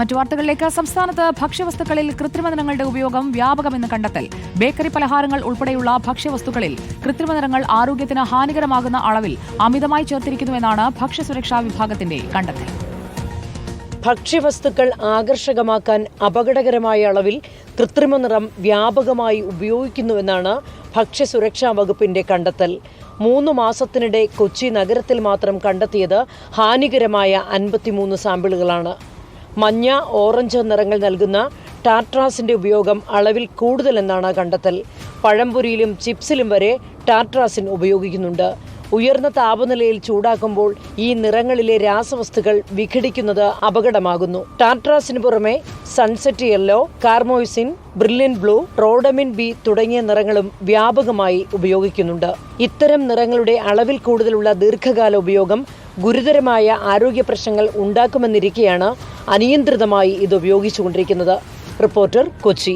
മറ്റു വാർത്തകളിലേക്ക്. സംസ്ഥാനത്ത് ഭക്ഷ്യവസ്തുക്കളിൽ കൃത്രിമനിറങ്ങളുടെ ഉപയോഗം വ്യാപകമെന്ന് കണ്ടെത്തൽ. ബേക്കറി പലഹാരങ്ങൾ ഉൾപ്പെടെയുള്ള ഭക്ഷ്യവസ്തുക്കളിൽ കൃത്രിമനിറങ്ങൾ ആരോഗ്യത്തിന് ഹാനികരമാകുന്ന അളവിൽ അമിതമായി ചേർത്തിരിക്കുന്നുവെന്നാണ് ഭക്ഷ്യസുരക്ഷാ വിഭാഗത്തിന്റെ കണ്ടെത്തൽ. ഭക്ഷ്യവസ്തുക്കൾ ആകർഷകമാക്കാൻ അപകടകരമായ അളവിൽ കൃത്രിമ നിറം വ്യാപകമായി ഉപയോഗിക്കുന്നുവെന്നാണ് ഭക്ഷ്യസുരക്ഷാ വകുപ്പിന്റെ കണ്ടെത്തൽ. മൂന്ന് മാസത്തിനിടെ കൊച്ചി നഗരത്തിൽ മാത്രം കണ്ടെത്തിയത് ഹാനികരമായ അൻപത്തിമൂന്ന് സാമ്പിളുകളാണ്. മഞ്ഞ ഓറഞ്ച് നിറങ്ങൾ നൽകുന്ന ടാട്രാസിന്റെ ഉപയോഗം അളവിൽ കൂടുതലെന്നാണ് കണ്ടെത്തൽ. പഴംപൊരിയിലും ചിപ്സിലും വരെ ടാട്രാസിൻ ഉപയോഗിക്കുന്നുണ്ട്. ഉയർന്ന താപനിലയിൽ ചൂടാക്കുമ്പോൾ ഈ നിറങ്ങളിലെ രാസവസ്തുക്കൾ വിഘടിക്കുന്നത് അപകടമാകുന്നു. ടാട്രാസിന് പുറമെ sunset yellow carmoisine brilliant blue rhodamine B തുടങ്ങിയ നിറങ്ങളും വ്യാപകമായി ഉപയോഗിക്കുന്നുണ്ട്. ഇത്തരം നിറങ്ങളുടെ അളവിൽ കൂടുതലുള്ള ദീർഘകാല ഉപയോഗം ഗുരുതരമായ ആരോഗ്യ പ്രശ്നങ്ങൾ ഉണ്ടാക്കുമെന്നിരിക്കെയാണ് അനിയന്ത്രിതമായി ഇത് ഉപയോഗിച്ചുകൊണ്ടിരിക്കുന്നത്. റിപ്പോർട്ടർ കൊച്ചി.